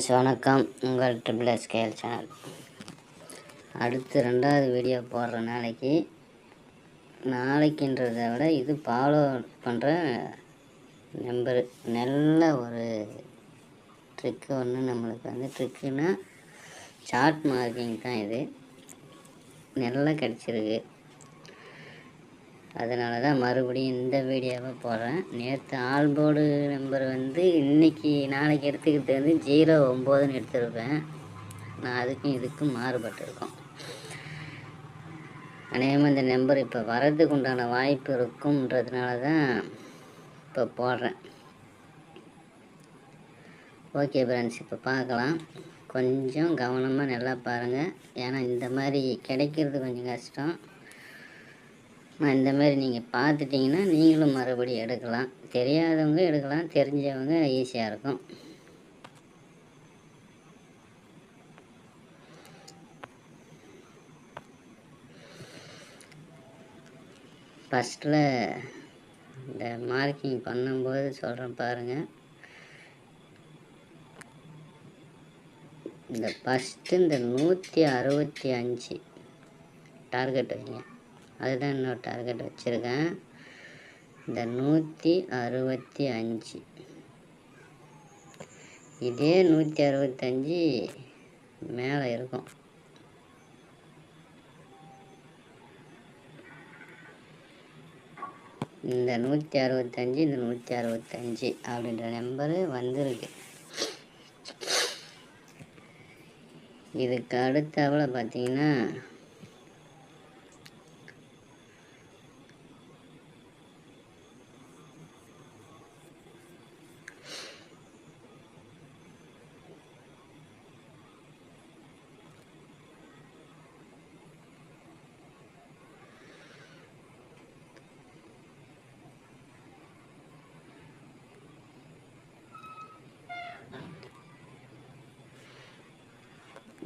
Friends வணக்கம். உங்கள் triple S KL channel அடுத்து ரெண்டாவது வீடியோ போடுற நாளைக்கு நாளைக்குன்றதை விட இது ஃபாலோ பண்ணுற நம்பர் நல்ல ஒரு ட்ரிக்கு ஒன்று நம்மளுக்கு வந்து ட்ரிக்குன்னா சார்ட் மார்க்கிங் தான் இது. நல்லா கிடச்சிருக்கு. அதனால தான் மறுபடியும் இந்த வீடியோவை போடுறேன். நேற்று ஆல்போர்டு நம்பர் வந்து இன்றைக்கி நாளைக்கு எடுத்துக்கிட்டு வந்து ஜீரோ ஒம்போதுன்னு எடுத்திருப்பேன். நான் அதுக்கும் இதுக்கும் மாறுபட்டிருக்கோம். அநேகமாக இந்த நம்பர் இப்போ வர்றதுக்கு உண்டான வாய்ப்பு இருக்கும்ன்றதுனால தான் இப்போ போடுறேன். ஓகே ஃப்ரெண்ட்ஸ் இப்போ பார்க்கலாம். கொஞ்சம் கவனமாக நல்லா பாருங்கள் ஏன்னா இந்த மாதிரி கிடைக்கிறது கொஞ்சம் கஷ்டம். இந்த மாதிரி நீங்கள் பார்த்துட்டிங்கன்னா நீங்களும் மறுபடியும் எடுக்கலாம். தெரியாதவங்க எடுக்கலாம் தெரிஞ்சவங்க ஈஸியாக இருக்கும். ஃபஸ்ட்டில் இந்த மார்க்கிங் பண்ணும்போது சொல்கிறேன் பாருங்கள் இந்த ஃபஸ்ட்டு இந்த நூற்றி அறுபத்தி அஞ்சு டார்கெட் வைங்க. அதுதான் இன்னொரு டார்கெட் வச்சுருக்கேன். இந்த நூற்றி அறுபத்தி அஞ்சு. இதே நூற்றி அறுபத்தஞ்சி மேலே இருக்கும். இந்த நூற்றி அறுபத்தஞ்சி இந்த நூற்றி அறுபத்தஞ்சி அப்படின்ற நம்பரு வந்திருக்கு. இதுக்கு அடுத்தவளை பார்த்தீங்கன்னா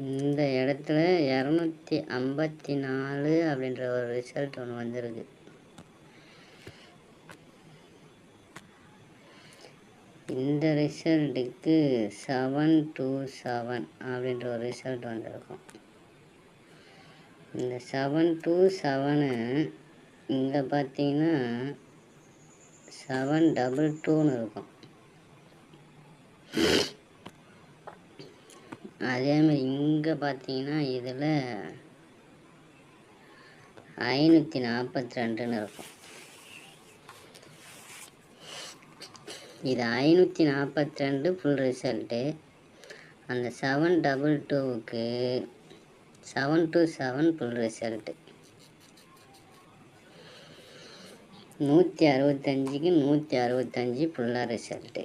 இந்த இடத்துல இரநூத்தி ஐம்பத்தி நாலு அப்படின்ற ஒரு ரிசல்ட் ஒன்று வந்திருக்கு. இந்த ரிசல்ட்டுக்கு செவன் டூ செவன் அப்படின்ற ஒரு ரிசல்ட் வந்திருக்கும். இந்த செவன் டூ செவனு இங்கே பார்த்தீங்கன்னா செவன் டபுள் டூன்னு இருக்கும். அதே மாதிரி இங்கே பார்த்தீங்கன்னா இதில் ஐநூற்றி நாற்பத்தி ரெண்டுன்னு இருக்கும். இது ஐநூற்றி நாற்பத்தி ரெண்டு ஃபுல் ரிசல்ட்டு அந்த seven double டூவுக்கு seven two seven full result நூற்றி அறுபத்தஞ்சுக்கு நூற்றி அறுபத்தஞ்சி ஃபுல்லாக ரிசல்ட்டு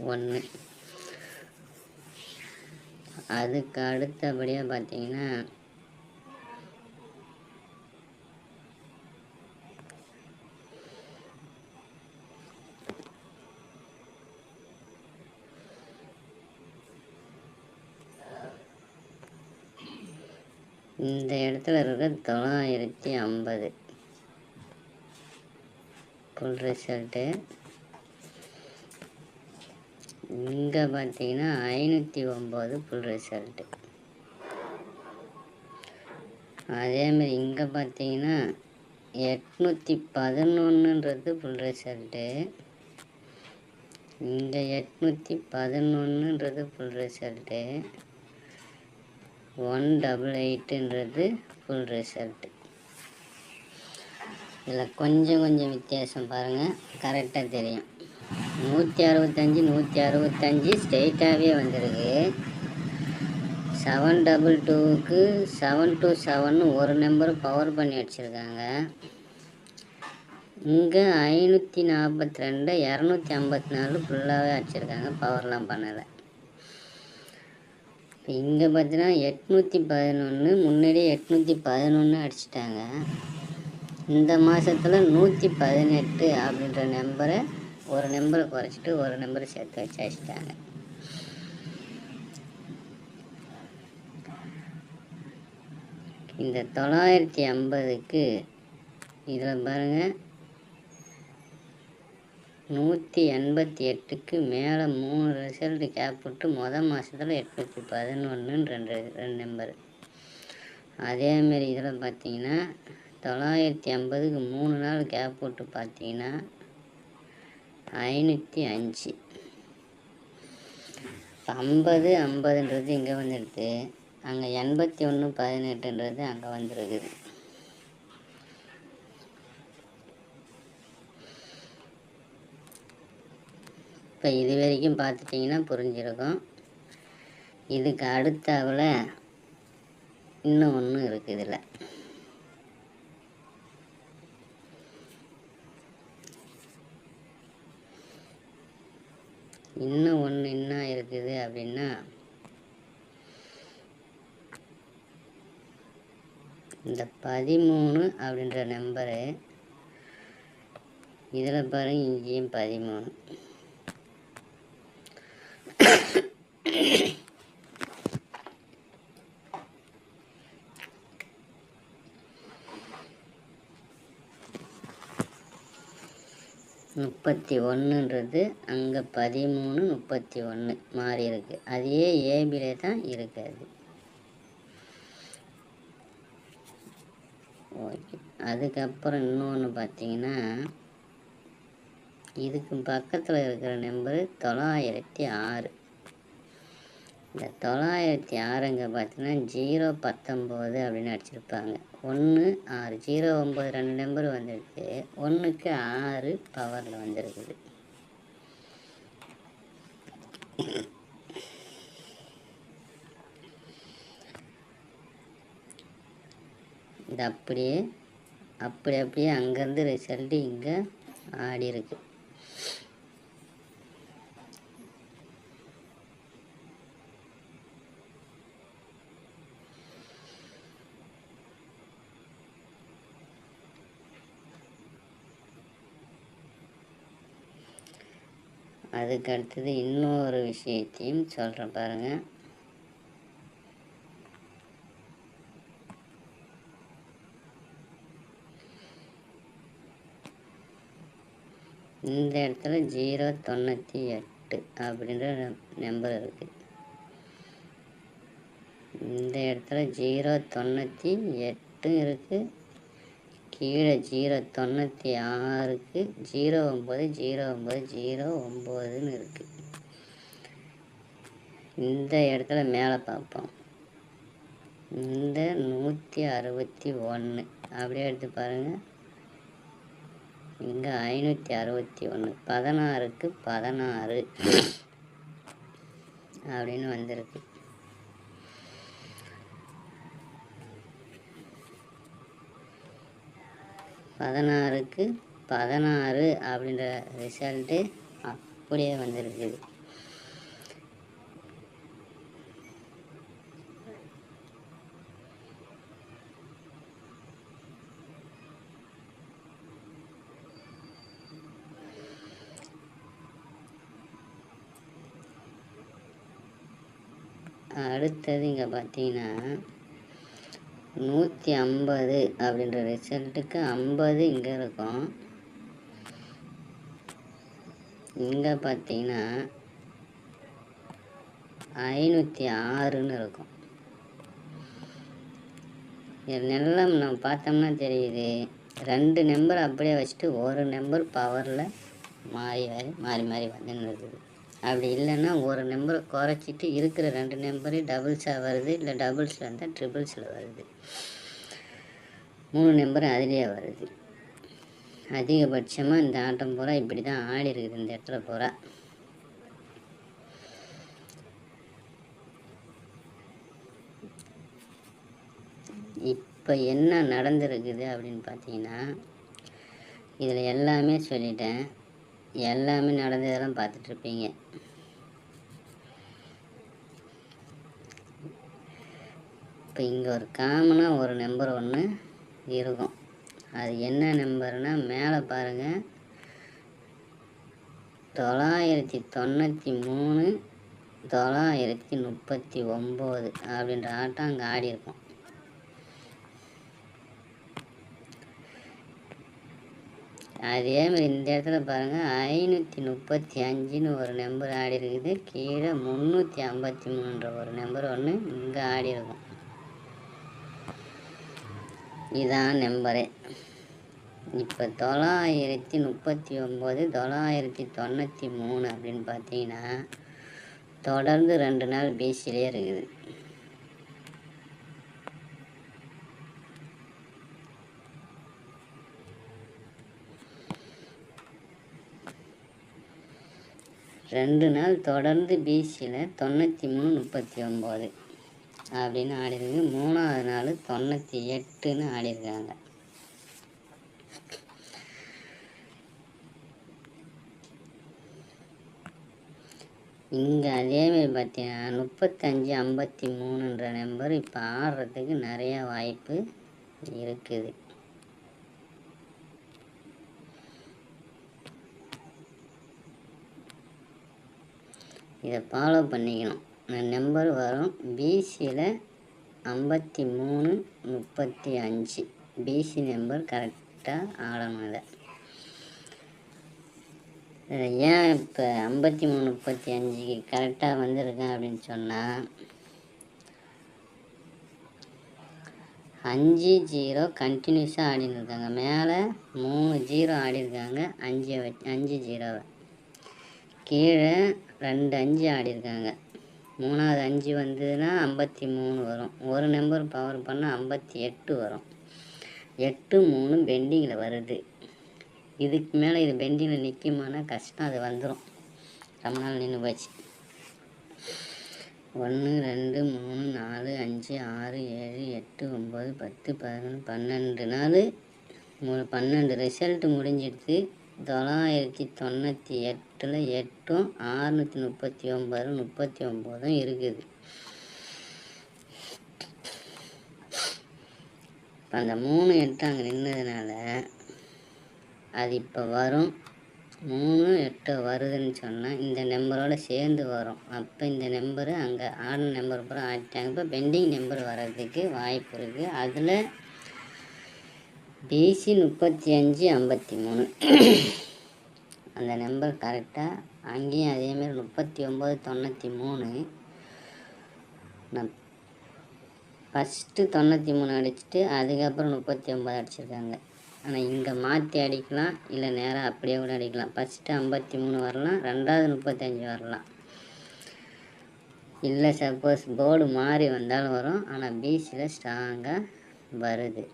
ஒன்று. அதுக்கு அடுத்தபடியாக பார்த்தீங்கன்னா இந்த இடத்துல இருக்க தொள்ளாயிரத்தி ஐம்பது. ஃபுல் ரிசல்ட்டு இங்கே பார்த்தீங்கன்னா ஐநூற்றி ஒம்பது ஃபுல் ரிசல்ட்டு அதேமாதிரி இங்கே பார்த்தீங்கன்னா எட்நூற்றி பதினொன்றுன்றது ஃபுல் ரிசல்ட்டு இங்கே எட்நூற்றி பதினொன்றுன்றது ஃபுல் ரிசல்ட்டு ஒன் டபுள் எயிட்டுன்றது ஃபுல் ரிசல்ட்டு இதில் கொஞ்சம் கொஞ்சம் வித்தியாசம் பாருங்கள் கரெக்டாக தெரியும். நூற்றி அறுபத்தஞ்சி நூற்றி அறுபத்தஞ்சி ஸ்ட்ரெயிட்டாகவே வந்திருக்கு. செவன் டபுள் டூவுக்கு செவன் டூ செவன் ஒரு நம்பர் பவர் பண்ணி வச்சுருக்காங்க இங்கே ஐநூற்றி நாற்பத்தி ரெண்டு இரநூத்தி ஐம்பத்தி நாலு ஃபுல்லாகவே அடிச்சிருக்காங்க பவர்லாம் பண்ணலை. இங்கே பார்த்தீங்கன்னா எட்நூற்றி பதினொன்று முன்னாடியே எட்நூற்றி பதினொன்று அடிச்சிட்டாங்க. இந்த மாதத்தில் நூற்றி பதினெட்டு அப்படின்ற நம்பரை ஒரு நம்பரை குறைச்சிட்டு ஒரு நம்பரை சேர்த்து வச்சு வச்சுட்டாங்க இந்த தொள்ளாயிரத்தி ஐம்பதுக்கு இதில் பாருங்கள் நூற்றி எண்பத்தி எட்டுக்கு மேலே மூணு ரிசல்ட் கேப் விட்டு மொதல் மாதத்தில் எட்நூற்றி பதினொன்றுன்னு ரெண்டு ரெண்டு நம்பர் அதேமாரி இதில் பார்த்தீங்கன்னா தொள்ளாயிரத்தி ஐம்பதுக்கு மூணு நாள் கேப் விட்டு பார்த்தீங்கன்னா ஐநூற்றி அஞ்சு. ஐம்பது ஐம்பதுன்றது இங்கே வந்துடுது அங்கே எண்பத்தி ஒன்று பதினெட்டுன்றது அங்கே வந்துருக்குது. இப்போ இது வரைக்கும் பார்த்துட்டிங்கன்னா புரிஞ்சிருக்கும். இதுக்கு அடுத்தாவில் இன்னும் ஒன்று இருக்குது இதில். இன்னும் ஒன்று என்ன இருக்குது அப்படின்னா இந்த பதிமூணு அப்படின்ற நம்பரு இதில் பாருங்க இங்கேயும் பதிமூணு. முப்பத்தி ஒன்றுன்றது அங்கே பதிமூணு முப்பத்தி ஒன்று மாறி இருக்குது அதே ஏபிலே தான் இருக்காது ஓகே. அதுக்கப்புறம் இன்னொன்று பார்த்தீங்கன்னா இதுக்கு பக்கத்தில் இருக்கிற நம்பரு தொள்ளாயிரத்தி ஆறு. இந்த தொள்ளாயிரத்தி ஆறுங்க பார்த்தீங்கன்னா ஜீரோ பத்தொம்போது அப்படின்னு அடிச்சிருப்பாங்க. ஒன்று ஆறு ஜீரோ ஒம்பது ரெண்டு நம்பர் வந்திருக்கு. ஒன்றுக்கு ஆறு பவரில் வந்திருக்குது. இது அப்படியே அப்படி அப்படியே அங்கேருந்து ரிசல்ட்டு இங்கே ஆடி இருக்குது அதுக்கு அடுத்தது இன்னொரு விஷயத்தையும் சொல்கிறேன் பாருங்கள் இந்த இடத்துல ஜீரோ தொண்ணூற்றி எட்டு அப்படின்ற நம்பர் இருக்குது இந்த இடத்துல ஜீரோ தொண்ணூற்றி எட்டு இருக்குது கீழே ஜீரோ தொண்ணூற்றி ஆறுக்கு ஜீரோ ஒம்பது ஜீரோ ஒம்பது ஜீரோ ஒம்போதுன்னு இருக்குது இந்த இடத்துல மேலே பார்ப்போம். இந்த நூற்றி அறுபத்தி ஒன்று அப்படியே எடுத்து பாருங்கள் இங்கே ஐநூற்றி அறுபத்தி ஒன்று பதினாறுக்கு பதினாறு. அப்படின்னு வந்திருக்கு. பதினாறுக்கு பதினாறு அப்படின்ற ரிசல்ட்டு அப்படியே வந்திருக்குது அடுத்தது இங்கே பார்த்தீங்கன்னா நூற்றி ஐம்பது அப்படின்ற ரிசல்ட்டுக்கு ஐம்பது இங்கே இருக்கும். இங்கே பார்த்தீங்கன்னா ஐநூற்றி ஆறுன்னு இருக்கும். இது நல்லா நம்ம பார்த்தோம்னா தெரியுது. ரெண்டு நம்பர் அப்படியே வச்சுட்டு ஒரு நம்பர் பவரில் மாறி மாறி மாறி மாறி வந்துன்னு இருக்குது. அப்படி இல்லைன்னா ஒரு நம்பரை குறைச்சிட்டு இருக்கிற ரெண்டு நம்பரையும் டபுள்ஸாக வருது இல்லை டபுள்ஸில் இருந்தால் ட்ரிபிள்ஸில் வருது. மூணு நம்பரும் அதுலேயே வருது. அதிகபட்சமாக இந்த ஆட்டம் பூரா இப்படி தான் ஆடி இருக்குது இந்த இடத்துல பூரா. இப்போ என்ன நடந்திருக்குது அப்படின்னு பார்த்தீங்கன்னா இதில் எல்லாமே சொல்லிட்டேன். எல்லாமே நடந்ததெல்லாம் பார்த்துட்ருப்பீங்க. இப்போ இங்கே ஒரு காமனாக ஒரு நம்பர் ஒன்று இருக்கும். அது என்ன நம்பர்னால் மேலே பாருங்கள் தொள்ளாயிரத்தி தொண்ணூற்றி மூணு தொள்ளாயிரத்தி முப்பத்தி ஒம்பது அப்படின்ற ஆட்டம் அங்கே ஆடி இருக்கும். அதே மாதிரி இந்த இடத்துல பாருங்கள் ஐநூற்றி முப்பத்தி அஞ்சுன்னு ஒரு நம்பர் ஆடி இருக்குது. கீழே முந்நூற்றி ஐம்பத்தி மூணுன்ற ஒரு நம்பர் ஒன்று இங்கே ஆடி இருக்கும். இதான் நம்பரு இப்போ தொள்ளாயிரத்தி முப்பத்தி ஒம்பது தொள்ளாயிரத்தி தொண்ணூற்றி மூணு அப்படின்னு பார்த்தீங்கன்னா தொடர்ந்து ரெண்டு நாள் பிசிலே இருக்குது. ரெண்டு நாள் தொடர்ந்து பிசியில் தொண்ணூற்றி மூணு முப்பத்தி ஒம்பது அப்படின்னு ஆடிருக்கு மூணாவது நாள் தொண்ணூற்றி எட்டுன்னு ஆடிருக்காங்க. இங்கே அதேமாரி பார்த்தீங்கன்னா முப்பத்தஞ்சு ஐம்பத்தி மூணுன்ற நம்பர் இப்போ ஆடுறதுக்கு நிறைய வாய்ப்பு இருக்குது. இதை ஃபாலோ பண்ணிக்கணும். இந்த நம்பர் வரும் பிசியில் ஐம்பத்தி மூணு முப்பத்தி அஞ்சு. பிசி நம்பர் கரெக்டாக ஆடணும் இதை. ஏன் இப்போ ஐம்பத்தி மூணு முப்பத்தி அஞ்சுக்கு கரெக்டாக வந்திருக்கேன் அப்படின்னு சொன்னால் அஞ்சு ஜீரோ கண்டினியூஸாக ஆடின்னு இருக்காங்க. மேலே மூணு ஜீரோ ஆடிருக்காங்க. அஞ்சு வச்சு அஞ்சு ஜீரோவை கீழே ரெண்டு அஞ்சு ஆடிருக்காங்க. மூணாவது அஞ்சு வந்ததுன்னா ஐம்பத்தி மூணு வரும். ஒரு நம்பர் பவர் பண்ணால் ஐம்பத்தி எட்டு வரும். எட்டு மூணு பெண்டிங்கில் வருது. இதுக்கு மேலே இது பெண்டிங்கில் நிற்குமானா கஷ்டம் அது வந்துடும் ரொம்ப நாள் நின்று போச்சு. ஒன்று ரெண்டு மூணு நாலு அஞ்சு ஆறு ஏழு எட்டு ஒம்பது பத்து பதினொன்று பன்னெண்டு நாள். மூணு பன்னெண்டு ரிசல்ட்டு முடிஞ்சிடுச்சு. தொள்ளாயிரத்தி தொண்ணூற்றி எட்டில் எட்டும் ஆறுநூற்றி முப்பத்தி ஒம்பது முப்பத்தி ஒம்போதும் இருக்குது. இப்போ அந்த மூணு எட்டு அங்கே நின்னதுனால அது இப்போ வரும். மூணு எட்டு வருதுன்னு சொன்னால் இந்த நம்பரோட சேர்ந்து வரும். அப்போ இந்த நம்பரு அங்கே ஆடின நம்பர் பூரா ஆடிட்டாங்க இப்போ பெண்டிங் நம்பர் வர்றதுக்கு வாய்ப்பு இருக்குது அதில் பிசி முப்பத்தி அஞ்சு ஐம்பத்தி மூணு. அந்த நம்பர் கரெக்டாக அங்கேயும் அதேமாரி முப்பத்தி ஒம்பது தொண்ணூற்றி மூணு நான் ஃபஸ்ட்டு தொண்ணூற்றி மூணு அடிச்சுட்டு அதுக்கப்புறம் முப்பத்தி ஒம்பது அடிச்சிருக்காங்க. ஆனால் இங்கே மாற்றி அடிக்கலாம் இல்லை நேராக அப்படியே கூட அடிக்கலாம். ஃபஸ்ட்டு ஐம்பத்தி மூணு வரலாம் ரெண்டாவது முப்பத்தஞ்சு வரலாம். இல்லை சப்போஸ் போர்டு மாறி வந்தாலும் வரும் ஆனால் பீச்சில் ஸ்ட்ராங்காக வருது.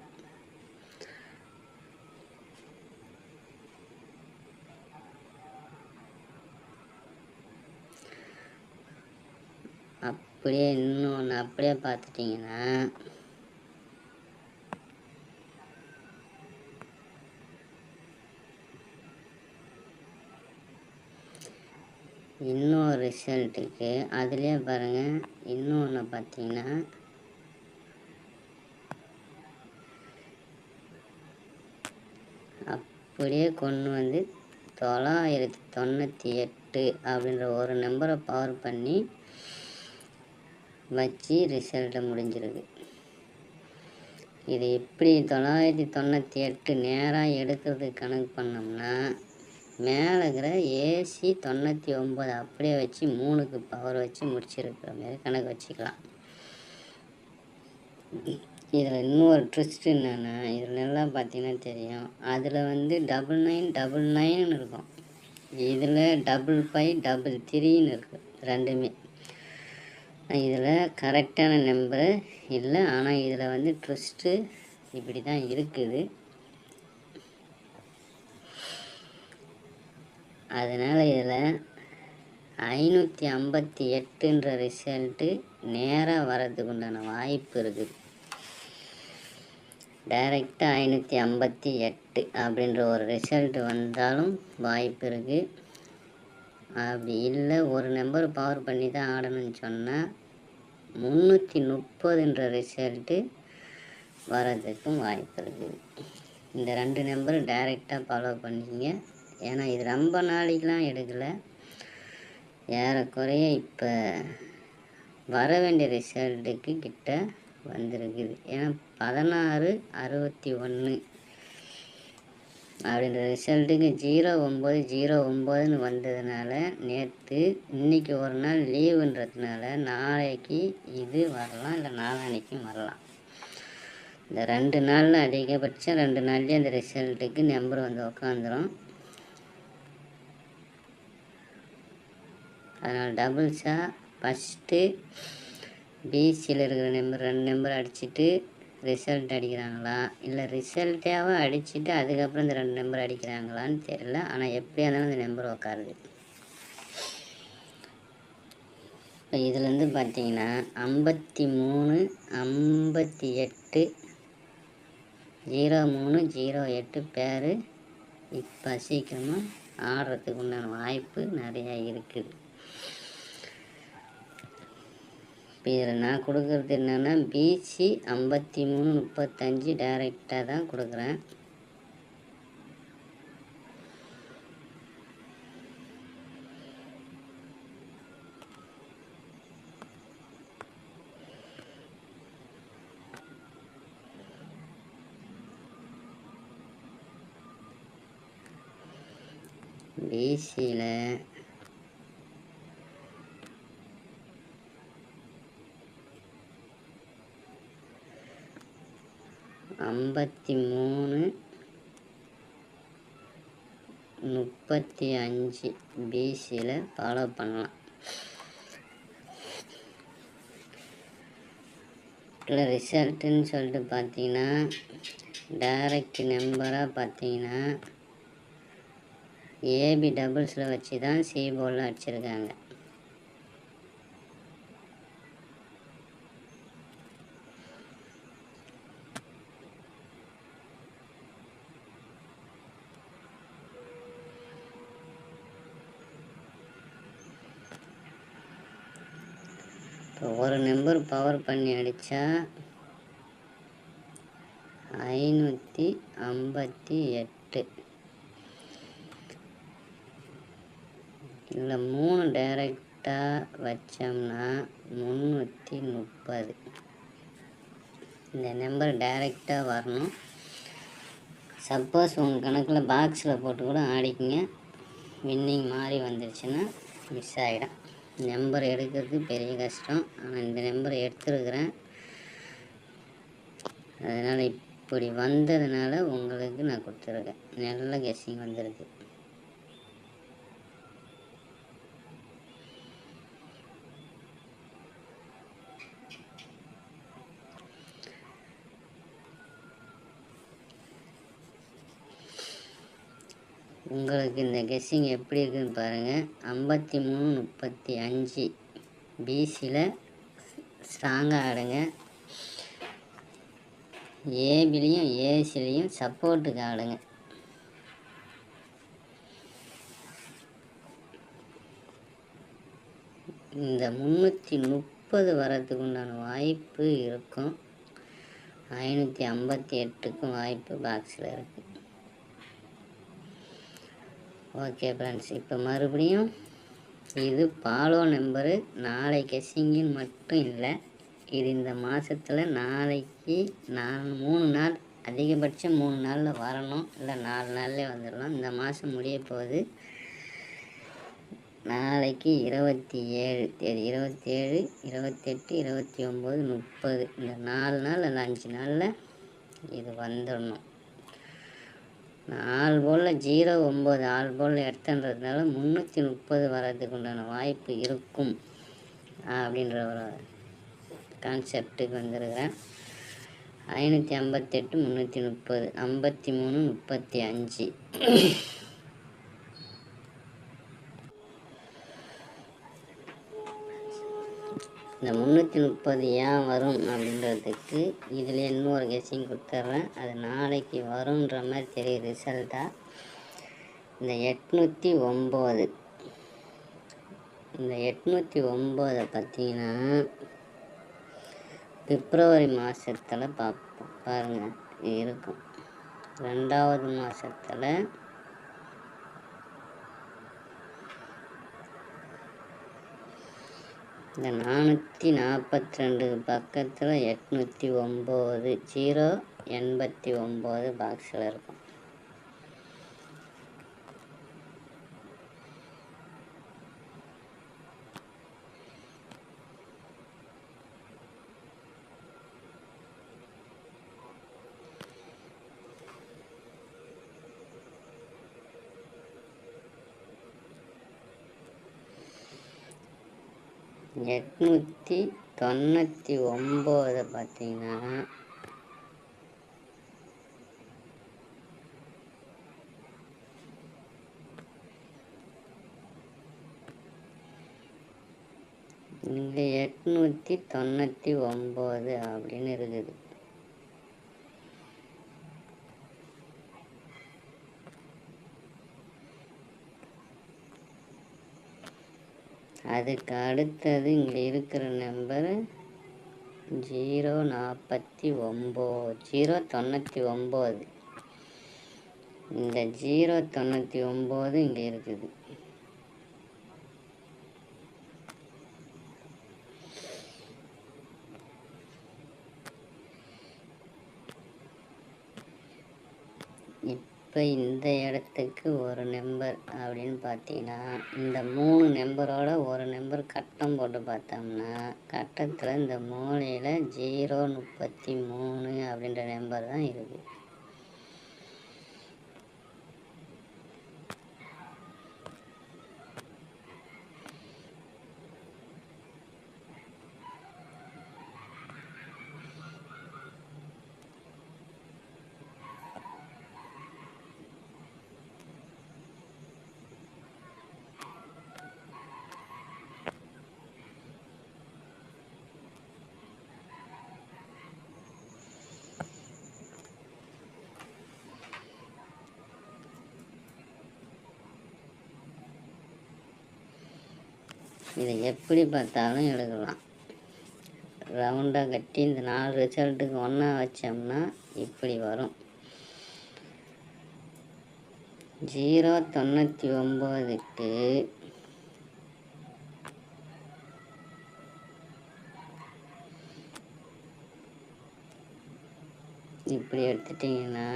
அப்படியே இன்னொன்று அப்படியே பார்த்துட்டிங்கன்னா இன்னொரு ரிசல்ட்டுக்கு அதுலேயே பாருங்கள் இன்னொன்று பார்த்தீங்கன்னா அப்படியே கொண்டு வந்து தொள்ளாயிரத்தி தொண்ணூற்றி எட்டு அப்படின்ற ஒரு நம்பரை பவர் பண்ணி வச்சு ரிசல்ட்டை முடிஞ்சிருக்கு இது எப்படி தொள்ளாயிரத்தி தொண்ணூற்றி எட்டு நேராக எடுக்கிறது கணக்கு பண்ணோம்னா மேலே இருக்கிற ஏசி தொண்ணூற்றி ஒம்பது அப்படியே வச்சு மூணுக்கு பவர் வச்சு முடிச்சிருக்கிற மாதிரி கணக்கு வச்சுக்கலாம். இதில் இன்னொரு ட்விஸ்ட் என்னென்னா இதில் நல்லா பார்த்தீங்கன்னா தெரியும். அதில் வந்து டபுள் நைன் டபுள் நைன்னு இருக்கும். இதில் டபுள் ஃபைவ் டபுள் த்ரீன்னு இருக்குது ரெண்டுமே. இதில் கரெக்டான நம்பரு இல்லை. ஆனால் இதில் வந்து ட்விஸ்ட்டு இப்படி தான் இருக்குது. அதனால் இதில் ஐநூற்றி ஐம்பத்தி எட்டுன்ற ரிசல்ட்டு நேராக வர்றதுக்கு உண்டான வாய்ப்பு இருக்குது. டைரெக்டாக ஐநூற்றி ஐம்பத்தி எட்டு அப்படின்ற ஒரு ரிசல்ட் வந்தாலும் வாய்ப்பு இருக்குது. அப்படி இல்லை ஒரு நம்பர் பவர் பண்ணி தான் ஆடணும்னு சொன்னால் முந்நூற்றி முப்பதுன்ற ரிசல்ட்டு வர்றதுக்கும் வாய்ப்பு இருக்குது இந்த ரெண்டு நம்பரும் டைரெக்டாக ஃபாலோ பண்ணிங்க. ஏன்னா இது ரொம்ப நாளைக்கெலாம் எடுக்கலை. ஏறக்குறைய இப்போ வர வேண்டிய ரிசல்ட்டுக்கு கிட்ட வந்திருக்குது. ஏன்னா பதினாறு அறுபத்தி ஒன்று அப்படின்ற ரிசல்ட்டுக்கு ஜீரோ ஒம்பது ஜீரோ ஒம்பதுன்னு வந்ததுனால நேற்று இன்னைக்கு ஒரு நாள் லீவுன்றதுனால நாளைக்கு இது வரலாம் இல்லை நாளான்னைக்கும் வரலாம். இந்த ரெண்டு நாளில் அதிகபட்சம் ரெண்டு நாள்லேயே அந்த ரிசல்ட்டுக்கு நம்பர் வந்து உக்காந்துரும். அதனால் டபுள்ஸாக ஃபஸ்ட்டு பிசியில் இருக்கிற நம்பர் ரெண்டு நம்பர் அடிச்சுட்டு ரிசல்ட் அடிக்கிறாங்களா? இல்லை ரிசல்ட்டாகவும் அடிச்சுட்டு அதுக்கப்புறம் இந்த ரெண்டு நம்பர் அடிக்கிறாங்களான்னு தெரியல. ஆனால் எப்படியா இருந்தாலும் இந்த நம்பர் உக்காருது. இப்போ இதுலேருந்து பார்த்தீங்கன்னா ஐம்பத்தி மூணு ஐம்பத்தி எட்டு ஜீரோ மூணு ஜீரோ எட்டு பேர் இப்போ சீக்கிரமாக ஆடுறதுக்கு உண்டான வாய்ப்பு நிறையா இருக்குது. இப்போ இதில் நான் கொடுக்குறது என்னென்னா பிசி ஐம்பத்தி மூணு முப்பத்தஞ்சு டைரெக்டாக தான் கொடுக்குறேன். பிசியில் ஐம்பத்தி மூணு முப்பத்தி அஞ்சு பிசியில் ஃபாலோ பண்ணலாம். இல்லை ரிசல்ட்டுன்னு சொல்லிட்டு பார்த்தீங்கன்னா டைரக்ட் நம்பராக பார்த்தீங்கன்னா ஏபி டபுள்ஸில் வச்சு தான் சி போர்டில் அடிச்சிருக்காங்க இப்போ ஒரு நம்பர் பவர் பண்ணி அடித்தா ஐநூற்றி ஐம்பத்தி எட்டு. இல்லை மூணு டைரக்டாக வச்சோம்னா முந்நூற்றி முப்பது. இந்த நம்பர் டைரெக்டாக வரணும். சப்போஸ் உங்கள் கணக்கில் பாக்ஸில் போட்டு கூட ஆடிக்கிங்க. வின்னிங் மாதிரி வந்துருச்சுன்னா மிஸ் ஆகிடும் நம்பர் எடுக்கிறது பெரிய கஷ்டம். ஆனால் இந்த நம்பர் எடுத்துருக்குறேன். அதனால் இப்படி வந்ததுனால உங்களுக்கு நான் கொடுத்துருக்கேன். நல்ல கெஸ்ஸிங் வந்திருக்கு. உங்களுக்கு இந்த கெஸ்ஸிங் எப்படி இருக்குதுன்னு பாருங்கள் ஐம்பத்தி மூணு முப்பத்தி அஞ்சு பிசியில் ஸ்ட்ராங்காக ஆடுங்க. ஏபிலையும் ஏசிலையும் சப்போர்ட்டுக்கு ஆடுங்க. இந்த முந்நூற்றி முப்பது வரத்துக்கு உண்டான வாய்ப்பு இருக்கும். ஐநூற்றி ஐம்பத்தி எட்டுக்கும் வாய்ப்பு பாக்ஸில் இருக்குது ஓகே ஃப்ரெண்ட்ஸ் இப்போ மறுபடியும் இது பாலோ நம்பரு. நாளை கெஸ்ஸிங்குன்னு மட்டும் இல்லை இது இந்த மாதத்தில் நாளைக்கு நான் மூணு நாள் அதிகபட்சம் மூணு நாளில் வரணும். இல்லை நாலு நாள்லேயே வந்துடலாம் இந்த மாதம் முடிய போகுது. நாளைக்கு இருபத்தி ஏழு தேதி இருபத்தேழு இருபத்தெட்டு இருபத்தி ஒம்பது முப்பது. இந்த நாலு நாள் இல்லை அஞ்சு நாளில் இது வந்துடணும் நாலு போலில் ஜீரோ ஒம்பது ஆறு போலில் எடுத்துன்றதுனால முந்நூற்றி முப்பது வர்றதுக்கு உண்டான வாய்ப்பு இருக்கும் அப்படின்ற ஒரு கான்செப்டுக்கு வந்திருக்கிறேன். ஐநூற்றி ஐம்பத்தெட்டு முந்நூற்றி முப்பது ஐம்பத்தி மூணு முப்பத்தி அஞ்சு. இந்த முந்நூற்றி முப்பது ஏன் வரும் அப்படின்றதுக்கு இதில் இன்னொரு கெஸ்ஸிங் கொடுத்துட்றேன். அது நாளைக்கு வரும்ன்ற மாதிரி தெரியும் ரிசல்ட்டாக இந்த எட்நூற்றி ஒம்பது. இந்த எட்நூற்றி ஒம்பதை பார்த்தீங்கன்னா பிப்ரவரி மாதத்தில் பார்ப்போம். பாருங்கள் இருக்கும். ரெண்டாவது மாதத்தில் இந்த நானூற்றி நாற்பத்தி ரெண்டு பக்கத்தில் எட்நூற்றி ஒம்பது ஜீரோ எண்பத்தி ஒம்பது பாக்ஸில் இருக்கும். எட்நூற்றி தொண்ணூற்றி ஒம்பது பார்த்தீங்கன்னா இங்கே எட்நூற்றி தொண்ணூற்றி ஒம்பது அப்படின்னு இருக்குது. அதுக்கு அடுத்தது இங்கே இருக்கிற நம்பரு ஜீரோ நாற்பத்தி ஒம்பது ஜீரோ தொண்ணூற்றி ஒம்பது. இந்த ஜீரோ தொண்ணூற்றி ஒம்பது இங்கே இருக்குது. இப்போ இப்போ இந்த இடத்துக்கு ஒரு நம்பர் அப்படின்னு பார்த்தீங்கன்னா இந்த மூணு நம்பரோட ஒரு நம்பர் கட்டம் போட்டு பார்த்தோம்னா கட்டத்தில் இந்த மூலையில் ஜீரோ முப்பத்தி மூணு அப்படின்ற நம்பர் தான் இருக்குது இதை எப்படி பார்த்தாலும் எடுக்கலாம் ரவுண்டாக கட்டி இந்த நாலு ரிசல்ட்டுக்கு ஒன்றா வச்சோம்னா இப்படி வரும். ஜீரோ தொண்ணூற்றி ஒம்போதுக்கு இப்படி எடுத்துட்டிங்கன்னா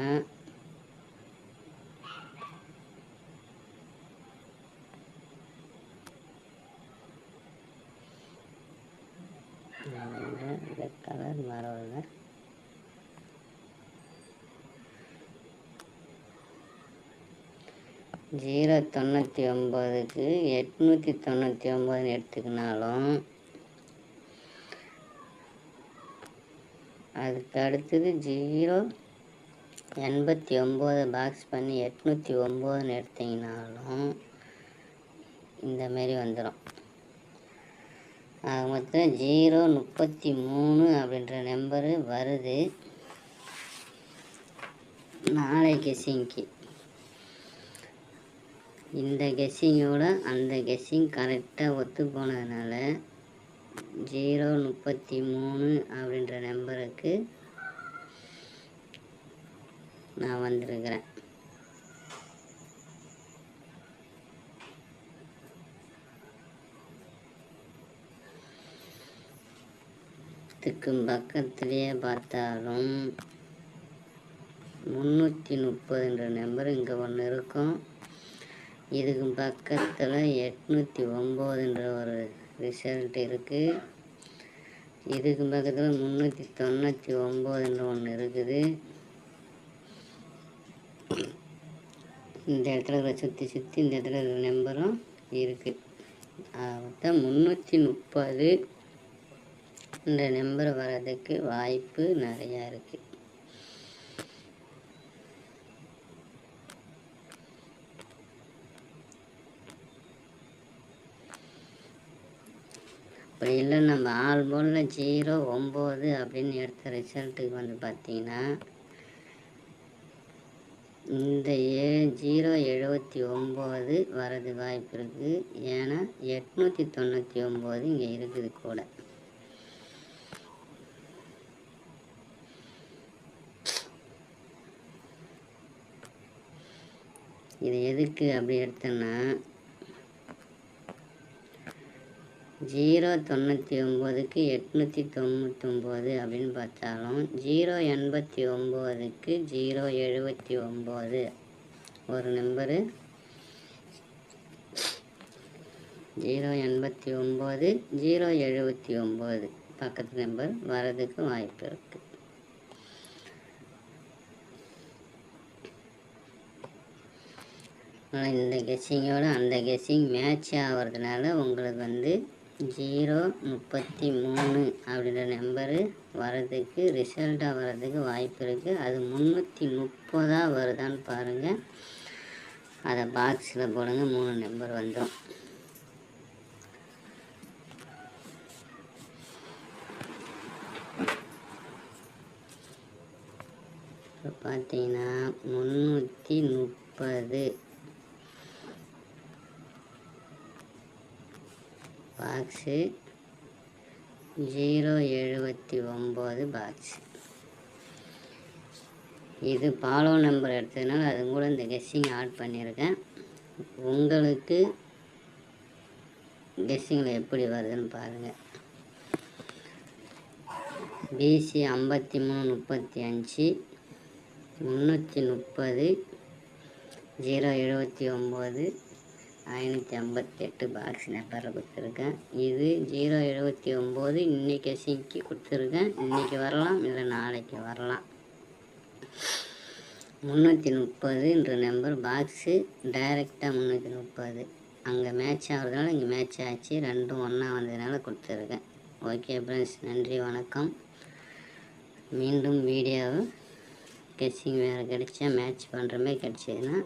ஜீரோ தொண்ணூற்றி ஒம்போதுக்கு எட்நூற்றி தொண்ணூற்றி ஒம்போதுன்னு எடுத்துக்கினாலும் அதுக்கு அடுத்தது ஜீரோ எண்பத்தி ஒம்பது பாக்ஸ் பண்ணி எட்நூற்றி ஒம்போதுன்னு எடுத்தீங்கனாலும் இந்தமாரி வந்துடும் ஆக மொத்தம் ஜீரோ முப்பத்தி மூணு அப்படின்ற நம்பரு வருது. நாளைக்கு சிங்கி இந்த கெஸ்ஸிங்கோட அந்த கெஸ்ஸிங் கரெக்டாக ஒத்து போனதுனால ஜீரோ முப்பத்தி மூணு அப்படின்ற நம்பருக்கு நான் வந்திருக்கிறேன். இதுக்கு பக்கத்துலேயே பார்த்தாலும் முந்நூற்றி முப்பதுன்ற நம்பர் இங்கே ஒன்று இருக்கும். இதுக்கு பக்கத்தில் எட்நூற்றி ஒம்போதுன்ற ஒரு ரிசல்ட் இருக்குது இதுக்கு பக்கத்தில் முந்நூற்றி தொண்ணூற்றி ஒம்போதுன்ற ஒன்று இருக்குது. இந்த இடத்துல இருக்கிற சுற்றி சுற்றி இந்த இடத்துல இருக்கிற நம்பரும் இருக்குது மொத்தம் முந்நூற்றி முப்பது இந்த நம்பர் வர்றதுக்கு வாய்ப்பு நிறையா இருக்குது அப்படி இல்லை நம்ம ஆள் போலில் ஜீரோ ஒம்பது அப்படின்னு எடுத்த ரிசல்ட்டுக்கு வந்து பார்த்தீங்கன்னா இந்த ஏ ஜீரோ எழுபத்தி ஒம்பது வரது வாய்ப்பு இருக்குது ஏன்னா எட்நூற்றி தொண்ணூற்றி ஒம்பது இங்கே இருக்குது கூட. இது எதுக்கு அப்படி எடுத்தோன்னா ஜீரோ தொண்ணூற்றி ஒம்போதுக்கு எட்நூற்றி தொண்ணூத்தொம்பது அப்படின்னு பார்த்தாலும் ஜீரோ எண்பத்தி ஒம்போதுக்கு ஜீரோ எழுபத்தி ஒம்பது. ஒரு நம்பரு ஜீரோ எண்பத்தி ஒம்பது ஜீரோ எழுபத்தி ஒம்பது. பக்கத்து நம்பர் வரதுக்கு வாய்ப்பு இருக்குது ஆனால் இந்த கெஸ்ஸிங்கோட அந்த கெஸ்ஸிங் மேட்ச் ஆகிறதுனால உங்களுக்கு வந்து ஜீரோ முப்பத்தி மூணு அப்படின்ற நம்பரு வர்றதுக்கு ரிசல்ட்டாக வர்றதுக்கு வாய்ப்பு இருக்குது அது முந்நூற்றி முப்பதாக வருதான்னு பாருங்கள் அதை பாக்ஸில் போடுங்க. மூணு நம்பர் வந்துடும் இப்போ பார்த்தீங்கன்னா முந்நூற்றி முப்பது. பாக்ஸு ஜீரோ எழுபத்தி ஒம்பது பாக்ஸ் இது ஃபாலோ நம்பர் எடுத்ததுனால அது கூட இந்த கெஸ்ஸிங் ஆட் பண்ணியிருக்கேன். உங்களுக்கு கெஸ்ஸிங்கில் எப்படி வருதுன்னு பாருங்கள் பிசி ஐம்பத்தி மூணு முப்பத்தி அஞ்சு முந்நூற்றி முப்பது ஜீரோ எழுபத்தி ஒம்பது ஐநூற்றி ஐம்பத்தெட்டு பாக்ஸ் நம்பரில் கொடுத்துருக்கேன். இது ஜீரோ எழுபத்தி ஒம்பது இன்றைக்கி சிங்கி கொடுத்துருக்கேன். இன்றைக்கி வரலாம் இல்லை நாளைக்கு வரலாம். முந்நூற்றி முப்பதுன்ற நம்பர் பாக்ஸு டைரெக்டாக முந்நூற்றி முப்பது. அங்கே மேட்ச் ஆகிறதுனால இங்கே மேட்ச் ஆச்சு. ரெண்டும் ஒன்றா வந்ததுனால கொடுத்துருக்கேன். ஓகே ஃப்ரெண்ட்ஸ் நன்றி வணக்கம். மீண்டும் வீடியோவை கெஸ்ஸிங் வேறு கிடைச்சா மேட்ச் பண்ணுற மாதிரி கிடச்சிதுன்னா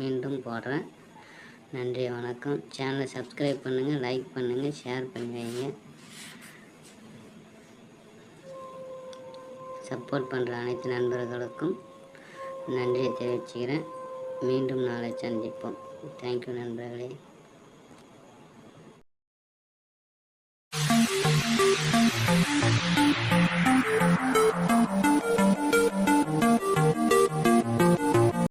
மீண்டும் போடுறேன். நன்றி வணக்கம். சேனலை சப்ஸ்கிரைப் பண்ணுங்கள் லைக் பண்ணுங்கள் ஷேர் பண்ணுவீங்க சப்போர்ட் பண்ணுற அனைத்து நண்பர்களுக்கும் நன்றியை தெரிவிச்சுக்கிறேன். மீண்டும் நாளை சந்திப்போம். தேங்க்யூ நண்பர்களே.